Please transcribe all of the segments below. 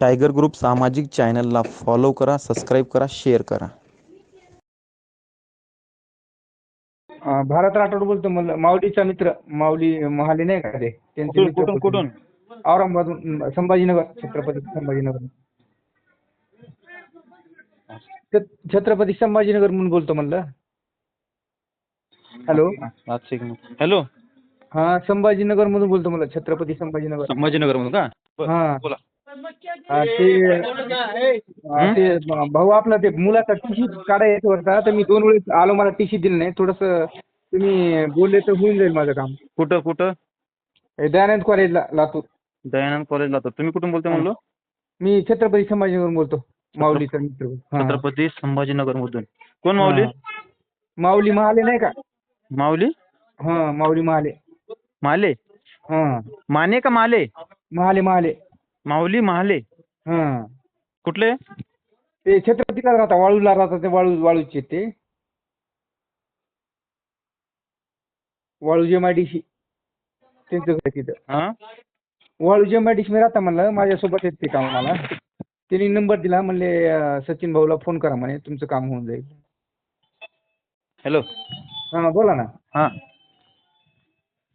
Tiger group सामाजिक चॅनलला follow करा सबस्क्राईब करा शेअर करा. भारत राठोड बोलतो म्हणलं माऊलीचा मित्र माऊली महाले नाही का ते त्यांचे कुठून कुठून? औरंगाबाद संभाजीनगर छत्रपती संभाजीनगर. छत्रपती संभाजीनगर म्हणून बोलतो म्हणलं. हॅलो? हॅलो? हा संभाजीनगर मधून बोलतो म्हणलं छत्रपती संभाजीनगर. संभाजीनगर मधून का? हा. बोला. ते ते भाऊ आपला ते मुलाचा टीशी काढायचं होता तर मी दोन वेळेस आलो मला टीशी दिलं नाही. थोडस तुम्ही बोलले तर होऊन जाईल माझं काम. कुठं कुठं? हे दयानंद कॉलेजला लातूर. दयानंद कॉलेजला तर तुम्ही कुठून बोलताय म्हणलो? मी छत्रपती संभाजीनगर बोलतो. माऊलीचा मित्र. हा. छत्रपती संभाजीनगर मधून. कोण माऊली? हा. माऊली महाले नाही का? माऊली? हा माऊली महाले. माले? हा. माने का माले? महाले महाले. माऊली महाले. हा. कुठले? ते छत्रपतीला राहता वाळूला राहता ते वाळू वाळूचे ते. वाळू जेमाडीशी त्यांचं घर आहे तिथं. हा? वाळू जेमाडीशी मी राहता म्हणलं माझ्यासोबत येत ते कामाला त्यांनी नंबर दिला म्हणले अं, सचिन भाऊला फोन करा म्हणे तुमचं काम होऊन जाईल. हॅलो. हा बोला ना. हा.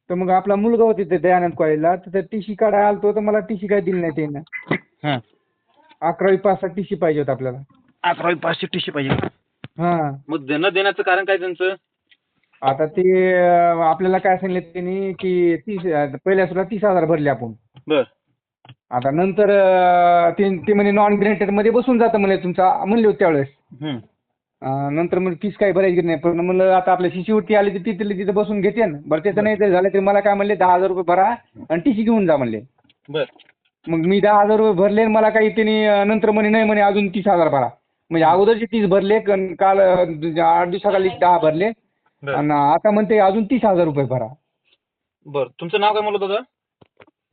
तर मग आपला मुलगा होता तिथे दयानंद कॉलेजला तर टी सी काढायला आलतो तर मला टी सी काय दिली नाही त्यांना. हा. अकरावी पासचा टी सी पाहिजे होता आपल्याला. अकरावी पाचशे टीशी पाहिजे? हा. मग देणं देण्याचं कारण काय त्यांचं? आता ते अं, आपल्याला काय सांगितलं त्यांनी की तीस पहिल्या सुद्धा तीस हजार भरले आपण. बर. आता नंतर अं, ते ते म्हणे नॉन ग्रँटेडमध्ये बसून जातं म्हणे तुमचा म्हणले होते त्यावेळेस. हम्म. नंतर म्हणजे फीस काही भरायची नाही. पण म्हणलं आता आपल्या शिष्यवृत्ती आली तर तिथे तिथे बसून घेते बरं त्याचं नाही तर झालं तरी मला काय म्हणले दहा हजार रुपये भरा आणि टी सी घेऊन जा म्हणले. बर. मग मी दहा हजार रुपये भरले आणि मला काही त्यांनी नंतर म्हणे नाही म्हणे अजून तीस हजार भरा. म्हणजे अगोदरचे तीस भरले कन- काल अं, आठ दिवसाखाली दहा भरले. बर आणि आता म्हणते अजून तीस हजार रुपये भरा. बर. तुमचं नाव काय म्हणलं दादा?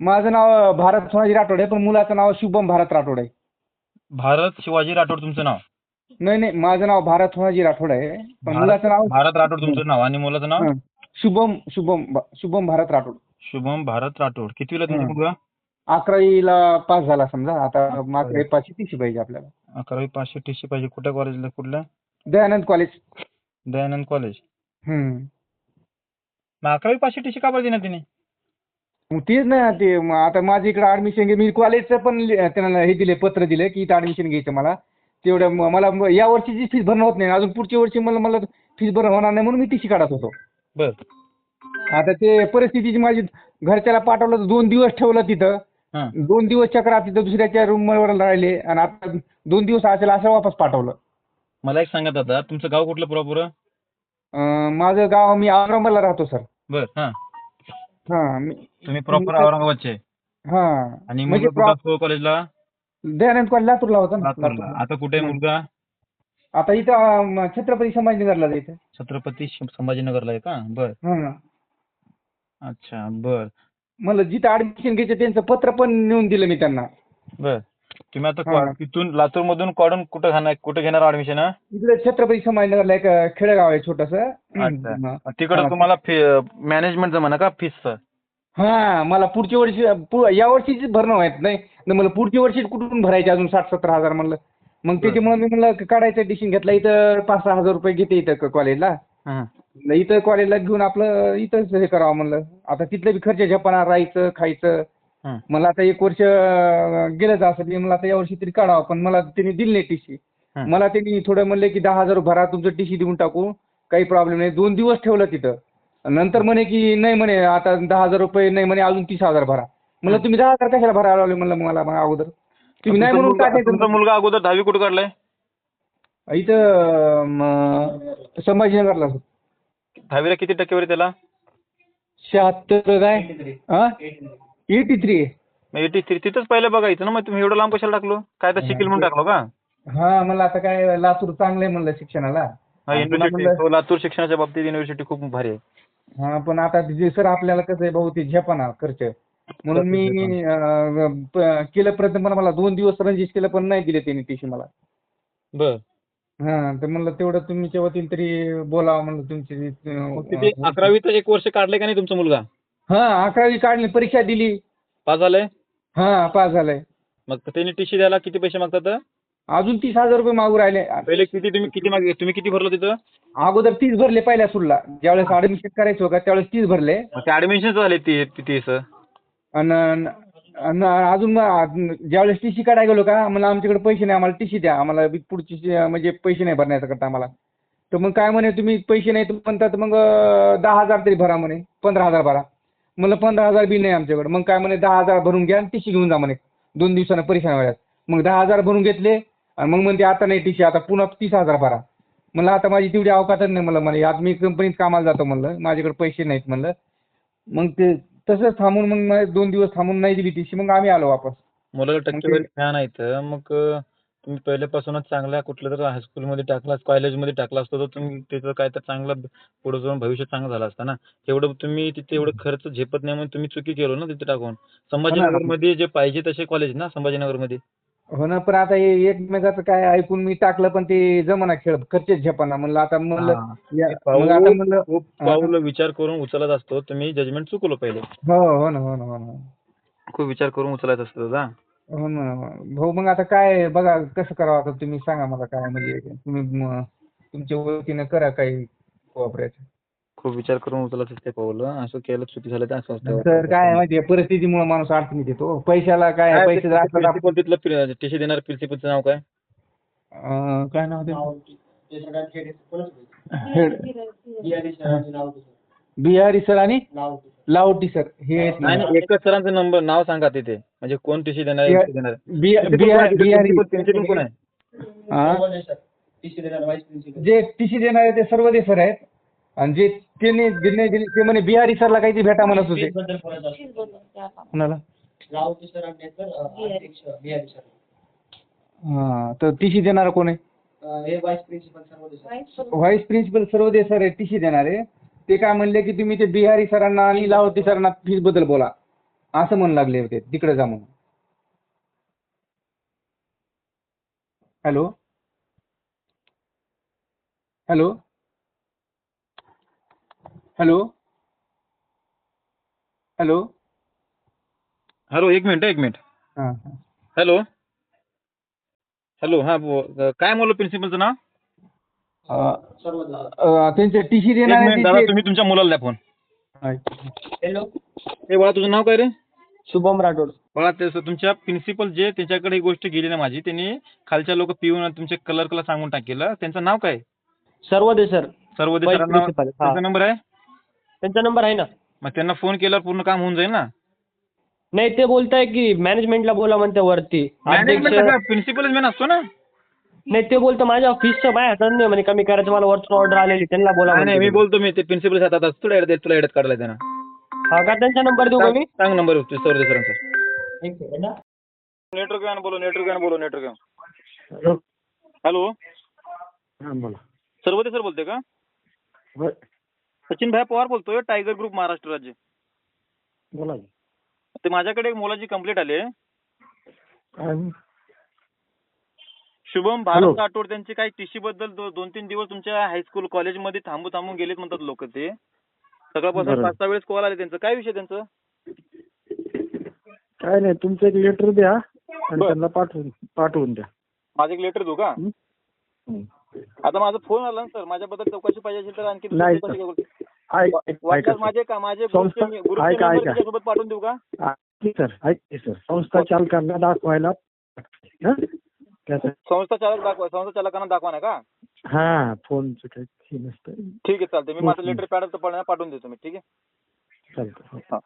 माझं नाव भारत सोनाजी राठोड आहे पण मुलाचं नाव शुभम भारत राठोड आहे. भारत शिवाजी राठोड तुमचं नाव? नाही नाही माझं नाव भारत सोनाजी राठोड आहे. पण मुलाचं नाव भारत राठोड तुमचं नाव आणि मुलाचं नाव. शुभम शुभम शुभम भारत राठोड. शुभम भारत राठोड. तुमचा हं. मुलगा? अकरावीला पास झाला समजा. आता अकरावी. पाचशे तीसशे पाहिजे आपल्याला. अकरावी पाचशे टीशी पाहिजे. कुठल्या कॉलेजला कुठल्या? दयानंद कॉलेज दयानंद कॉलेज हम्म. अकरावी पाचशे टीशी का पाहिजे ना तिने? तेच ना ते आता माझं इकडे ऍडमिशन घे मी कॉलेजचं पण त्यांना हे दिले पत्र दिले की इथं ऍडमिशन घ्यायचं मला. तेवढं म- मला म- या वर्षीची फीस भरणं होत नाही. अजून पुढच्या वर्षी मला मला फीस भरणं होणार नाही म्हणून मी टीसी काढत होतो. बर. आता ते परिस्थितीची माझी घरच्याला पाठवलं तर दोन दिवस ठेवलं तिथं. हां. दोन दिवस चक्रात तिथं दुसऱ्याच्या रूमवर राहिले आणि आता दोन दिवस असेल असं वापस पाठवलं. मला एक सांगा दादा तुमचं गाव कुठलं प्रॉपर अं, माझं गाव मी औरंगाबादला राहतो सर. बर हां. हां मी तुम्ही प्रॉपर औरंगाबादचे? हां. आणि म्हणजे मुलगा कुठं असतो कॉलेजला दयानंद कॉलेज लातूरला होता ना लातूरला. आता कुठे आहे मुलगा? आता इथं अं, छत्रपती संभाजीनगरला जायचं. छत्रपती संभाजीनगरला आहे का? बर. हां. अच्छा बर. मला जिथं ऍडमिशन घ्यायचं त्यांचं पत्र पण नेऊन दिलं मी त्यांना. बर. तुम्ही आता हां. को- तिथून लातूर मधून काढून कुठं घेणार कुठे घेणार ऍडमिशन इकडे छत्रपती संभाजीनगरला एक अं, खेडेगाव आहे छोटस. अच्छा. तिकडं हां. तुम्हाला मॅनेजमेंटचं म्हणा का फीसचं हा मला पुढच्या वर्षी पु- या वर्षीच भरणं व्हायचं नाही. मला पुढच्या वर्षी कुठून भरायचे अजून साठ सत्तर हजार म्हणलं. मग त्याच्यामुळे मी म्हणलं काढायचं डिसिजन घेतला. इथं पाच सहा हजार रुपये घेते इथं कॉलेजला म्हणलं इथं कॉलेजला घेऊन आपलं इथंच हे करावं म्हणलं. आता तिथलं बी खर्च झपाना राहायचं खायचं. हं. मला आता एक वर्ष गेलंच असं मी मला आता या वर्षी तरी काढावं. पण मला त्यांनी दिली नाही टीसी हं. मला त्यांनी थोडं म्हणले की दहा हजार भरा तुमचं टीसी देऊन टाकू. काही प्रॉब्लेम नाही. दोन दिवस ठेवलं तिथं. नंतर म्हणे की नाही म्हणे आता दहा हजार रुपये नाही म्हणे अजून तीस हजार भरा. म्हणलं तुम्ही दहा हजार कशाला भरायला लावले? म्हणलं मला मग अगोदर. तुम्ही नाही म्हणून टाकायचं तुमचा मुलगा अगोदर दहावी कुठं काढलाय? इथं म, संभाजीनगरला. दहावीला किती टक्केवारी त्याला? शहात्तर काय? हा? एटी थ्री एटी थ्री तिथंच पहिलं बघायचं ना मग तुम्ही एवढं लांब कशाला टाकलो? काय तर शिकेल म्हणून टाकलो का? हा मला आता काय लातूर चांगलं आहे म्हणलं शिक्षणाला. हा, पुन्हा म्हणलं- हो, लातूर शिक्षणाच्या बाबतीत युनिव्हर्सिटी खूप भारी आहे. हा पण आता जे सर आपल्याला कसं आहे भाऊ ते झेपाना खर्च. म्हणून मी अं, प- केलं प्रयत्न पण मला दोन दिवस रंजिश केलं पण नाही दिले त्यांनी टीसी मला. बर. हा तर म्हणलं तेवढं तुमच्या वतीने तरी बोलावं म्हणलं तुमची किती? अं, अकरावीत एक वर्ष काढले का नाही तुमचा मुलगा? हा अकरावी काढली परीक्षा दिली. पास झालंय? हा पास झालाय. मग त्यांनी टीसी द्यायला किती पैसे मागतात? अजून तीस हजार रुपये मागू राहिले. पहिले किती तुम्ही किती मागे तुम्ही किती भरलं तिथं? अगोदर तीस भरले पहिल्या सुरला. ज्यावेळेस ऍडमिशन करायचं होतं त्यावेळेस तीस भरले. ते ऍडमिशन झाले ती ती- तीस आणि अजून ज्यावेळेस टी सी काढायला गेलो का मला आमच्याकडे पैसे नाही आम्हाला टी सी द्या. आम्हाला बी पुढची म्हणजे पैसे नाही भरण्याचं करता आम्हाला. तर मग काय म्हणे तुम्ही पैसे नाही तर म्हणतात मग अं, दहा हजार तरी भरा म्हणे. पंधरा हजार भरा. म्हणलं पंधरा हजार बी नाही आमच्याकडे. मग काय म्हणे दहा हजार भरून घ्या आणि टी सी घेऊन जा म्हणे. दोन दिवसानं परेशान व्हायला मग दहा हजार भरून घेतले. आणि मग म्हणते आता नाही टी सी आता पुन्हा तीस हजार भरा. म्हणलं आता माझी तेवढी अवकातच नाही मला म्हणे आज मी कंपनीत कामाला जातो म्हणलं माझ्याकडे पैसे नाहीत म्हणलं. मग ते तसंच थांबून मग दोन दिवस थांबून नाही दिली टीसी मग आम्ही आलो वापस. मुलाला टक्केवारी छान आहे इथं मग अं, तुम्ही पहिल्यापासूनच चांगल्या कुठल्या तर हायस्कूलमध्ये टाकला कॉलेजमध्ये टाकला असता तर तुम्ही तिथं काय तर चांगलं पुढे जाऊन भविष्य चांगलं झालं असतं ना. तेवढं तुम्ही तिथे एवढं खर्च झेपत नाही म्हणून तुम्ही चुकी केलो ना तिथे टाकून. संभाजीनगरमध्ये जे पाहिजे तसे कॉलेज ना संभाजीनगरमध्ये? हो ना पण आता हे एकमेकाचं काय ऐकून मी टाकलं पण ते जमाना खेळ खर्चेच झेपाना म्हणलं आता म्हणलं हा. या- ते मग आता पाऊल म्हणलं खूप पाऊल विचार करून उचलत असतो तुम्ही जजमेंट चुकलो पहिले. हो हो ना हो ना हो ना. खूप विचार करून उचलायचं असतं दादा. हो ना. भाऊ मग आता काय बघा कसं करावं आता तुम्ही सांगा मला काय म्हणजे तुम्ही म- तुमच्या वतीनं करा काही कोऑपरेट खूप विचार करून उचलायचं असते पाऊल असं केलं चुकी झालं तर असं असतं. तर काय माहितीये परिस्थितीमुळे माणूस अडचणीत येतो. पैशाला काय पैसे जर प्रिन्सिपल टीसी देणार प्रिन्सिपलचं नाव काय? अं, काय नाव ते? बिहारी सर आणि लावटी सर. हे आहेत ना. नाही नाही, एकच सरांचं नंबर नाव सांगा तिथे. म्हणजे कोण टीसी देणार बिहारी बिहारी प्रिन्सिपल कोण आहे? हा? जे टीसी देणारे ते सर्व ते सर आहेत. आणि जे त्यांनी ज्यांनी दिली ते म्हणे बिहारी सरला काहीतरी भेटा म्हणत होते. कुणाला? हा तर टीसी देणारा कोण आहे? Vice principal Sarvade sir. आहे टीसी देणारे. ते काय म्हणले की तुम्ही ते बिहारी सरांना आणि लाहोटी सरांना फीसबद्दल बोला. असं म्हणू लागले होते तिकडे जा म्हणून. Hello? Hello? Hello. Hello. Hello एक मिनिट एक मिनिट. हां हॅलो. हॅलो हा बो- काय म्हणलो प्रिन्सिपलचं नाव? त्यांचे एक मिनिट दादा तुम्ही तुमच्या मुलाला द्या फोन हॅलो. हे बाळा तुझं नाव काय रे? शुभम राठोड. बाळा ते तुमच्या प्रिन्सिपल जे त्याच्याकडे ही गोष्ट गेली ना माझी त्यांनी खालच्या लोक पिऊन तुमच्या क्लर्कला सांगून टाकेलं त्यांचं नाव काय? Sarvade sir. सर्व Vice सरांना principal, हा. त्यांचा नंबर आहे? त्यांचा नंबर आहे ना. मग त्यांना फोन केल्यावर पूर्ण काम होऊन जाईल ना? नाही ते बोलताय की मॅनेजमेंटला बोला म्हणते वरती. प्रिन्सिपल मेन असतो ना? नाही ते बोलतं माझ्या ऑफिसचं माझ्या हातात नाही म्हणे कमी करायचं मला वरतून ऑर्डर आलेली त्यांना बोला नाही नाही, मी. बोलतो मी ते प्रिन्सिपल हातात तुला एडत तुला एडत काढलाय त्यांना हा का त्यांचा नंबर देऊ का मी? सांग नंबर सर्व सरांचा नेटवर्क मॅन बोलो नेटवर्क मॅन बोलो नेटवर्क मॅन हॅलो. बोला. सर्वते सर बोलते का? सचिन भाई पवार बोलतोय टायगर ग्रुप महाराष्ट्र राज्य बोला ते माझ्याकडे एक मुलाची कंप्लेंट आली आहे शुभम Hello. भारत राठोड त्यांचे काही टीसी बद्दल दो- दोन तीन दिवस तुमच्या हायस्कूल कॉलेजमध्ये थांबू थांबून गेलेत म्हणतात लोक ते सकाळपासून. पाच सहा वेळेस कॉल आले त्यांचं काय विषय त्यांचं काय नाही तुमचं एक लेटर द्या आणि बरं. त्यांना पाठवून पाठवून द्या माझं एक लेटर देऊ का हं? हं. आता माझा फोन आला ना सर माझ्याबद्दल चौकशी पाहिजे असेल तर आणखी नाही, चौकशी सर. करू. ऐक वा- ऐका वाटल्यास माझे का? माझे संस्था- ग्रुपचे ग्रुपचे ऐका, member ऐका. त्याच्यासोबत पाठवून देऊ का? सर. ऐक सर. संस्था चालकांना दाखवायला संस्था चालक दाखवा संस्था चालकांना दाखवा ना का? हा फ़ोन ठीक आहे चालते मी माझं. लेटर पॅड पाठवून देतो मी ठीक आहे? चालतं